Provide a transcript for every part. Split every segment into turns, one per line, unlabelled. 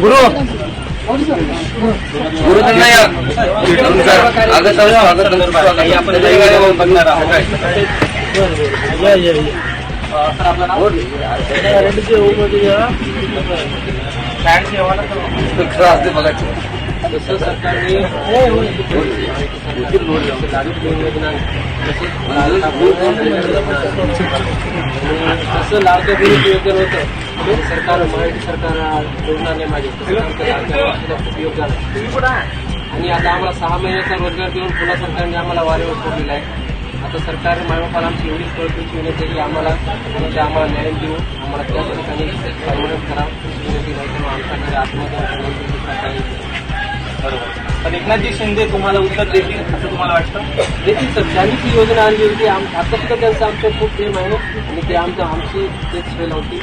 गुरु गुरु त्यांना या स्वागत स्वागत आपण बघणार आहोत
या या या
असते बघायचं
जसं सरकारने जसं लाडक्या बहिणी योगदान होतं ते सरकार मराठी सरकार योजनाने माझे तसं खूप योगदान आणि आता आम्हाला सहा महिन्याचा रोजगार देऊन पुन्हा सरकारने आम्हाला वारेवर सोडलेला आहे आता सरकारने मायबापाला आमची एवढीच कळकळीची विनंती आहे की आम्हाला आम्हाला न्याय देऊ आम्हाला त्या ठिकाणी परमनंट करा विनंती नाही आमच्याकडे आत्महत्या
बरोबर. पण एकनाथजी शिंदे तुम्हाला उत्तर देतील असं तुम्हाला वाटतं?
देखील सर. त्यांनी ती योजना आणली होती. आम सातत्य त्यांचं आमचं खूप प्रेम आहे आणि ते आमचं आमची तेच वेळ होती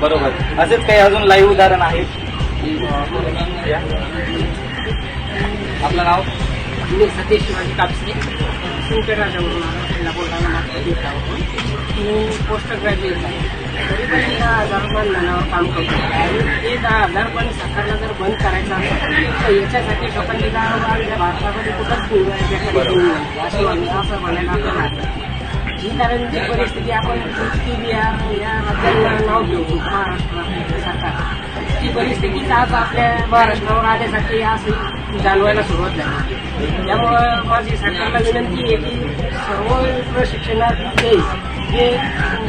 बरोबर. असेच काही अजून लाईव्ह उदाहरण आहे आपलं नाव?
मी सतीश शिवाजी कापसे. सिंपेराजावरून आलो मी पोस्ट ग्रॅज्युएट आहे. तरी पण मी दहा हजार काम करतो. आणि ते दहा हजार सरकारला जर बंद करायचं असेल तर याच्यासाठी लोकांनी भारतामध्ये कुठंच अशी असं म्हणायला ही कारण जी परिस्थिती आपण ती बिहार या राज्यांना नाव घेऊ महाराष्ट्र सरकार ती परिस्थितीच आज आपल्या महाराष्ट्रावर आल्यासाठी असं जाणवायला सुरुवात झाली. त्यामुळं माझी सरकारला विनंती आहे की सर्व प्रशिक्षणार्थी जे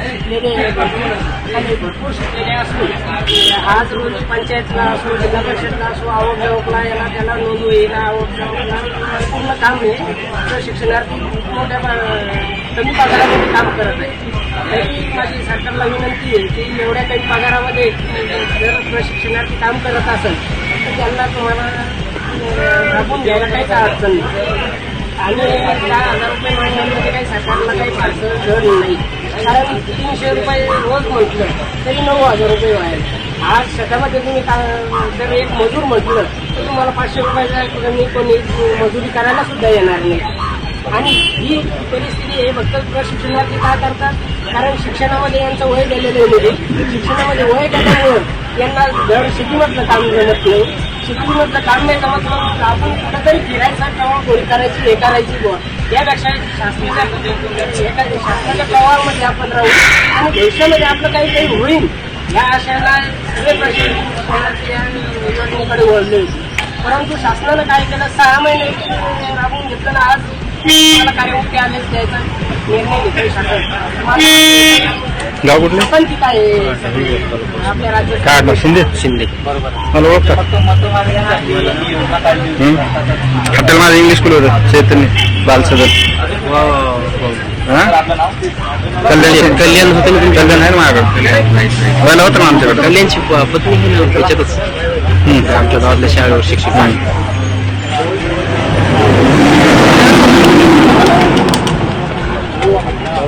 शिकलेले आणि भरपूर शिकलेले असून आज रोजी पंचायतला असो जिल्हा परिषदला असो आवक जावकला याला त्याला नोंदवहीला आवक जावकला पूर्ण काम हे प्रशिक्षणार्थी मोठ्या कमी पगारामध्ये काम करत आहे. तरी माझी सरकारला विनंती आहे की एवढ्या कमी पगारामध्ये जर प्रशिक्षणार्थी काम करत असेल तर त्यांना तुम्हाला अं, राबवून घ्यायला काहीच अडचण नाही. आणि दहा हजार रुपये महिन्यामध्ये काही सरकारला काही फारसं घर नाही. कारण तीनशे रुपये रोज म्हटलं तरी नऊ हजार रुपये व्हायला आज शेतामध्ये तुम्ही का- जर एक मजूर म्हटलं तर तुम्हाला पाचशे रुपयाचा कोणी कोणी मजुरी करायला सुद्धा येणार नाही. आणि ही परिस्थिती हे फक्त प्रशिक्षणार्थी काय करतात? कारण शिक्षणामध्ये यांचं वय गेलेलं आहे शिक्षणामध्ये वय गेल्यामुळं यांना धड शेतीमधलं काम जमत नाही. शेतीमधलं काम नाही जमत मग आपण कुठंतरी फिरायचं किंवा गोळी करायची हे करायची बुवा. यापेक्षा शासनाच्या शासनाच्या प्रवाहामध्ये आपण राहू. आणि भविष्यामध्ये आपलं काही काही होईल. या आशयाला सगळे प्रश्न आणि योजनेकडे वळले. होते परंतु शासनानं काय केलं? सहा महिने राबवून घेतलं ना आज.
गाव कुठले?
काय
आडनाव? शिंदे?
शिंदे.
मला ओळखता
फक्त मत मागण्यासाठी ही योजना काढली होती.
हं? आपल्याला माझं इंग्लिश स्कूल होतं. चैतन्य बालसदर कल्याण कल्याण होतं ना कल्याण आहे ना माझ्याकडे व्हायला होतं ना आमच्याकडे.
कल्याणची पत्नी त्याच्यातच. आमच्या गावातल्या शाळेवर शिक्षक.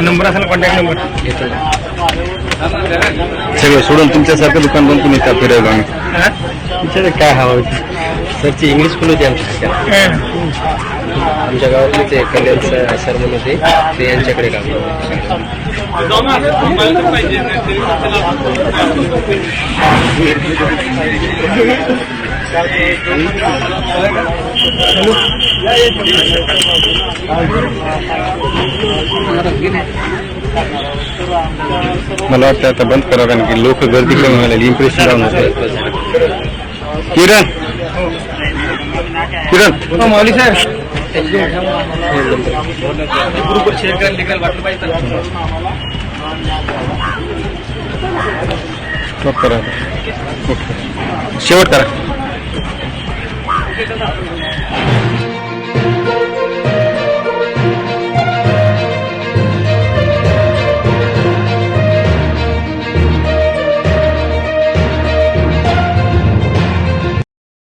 नंबर असेल कॉन्टॅक्ट नंबर.
सगळं सोडून तुमच्यासारखं दुकान पण तुम्ही का फिरायला आम्ही काय हवं होती?
सरची इंग्लिश स्कूल होती आमच्या आमच्या गावातले ते कल्याण सर सर म्हणून होते ते यांच्याकडे काम
मला वाटतं आता बंद करा कारण की लोक गर्दी कमी व्हायला इम्प्रेशन डाऊन होते किरण! किरण!
मौली सर। ग्रुपवर शेअर करायला निकाल वाटलं पाहिजे तर.
करा शेवट करा। Yeah.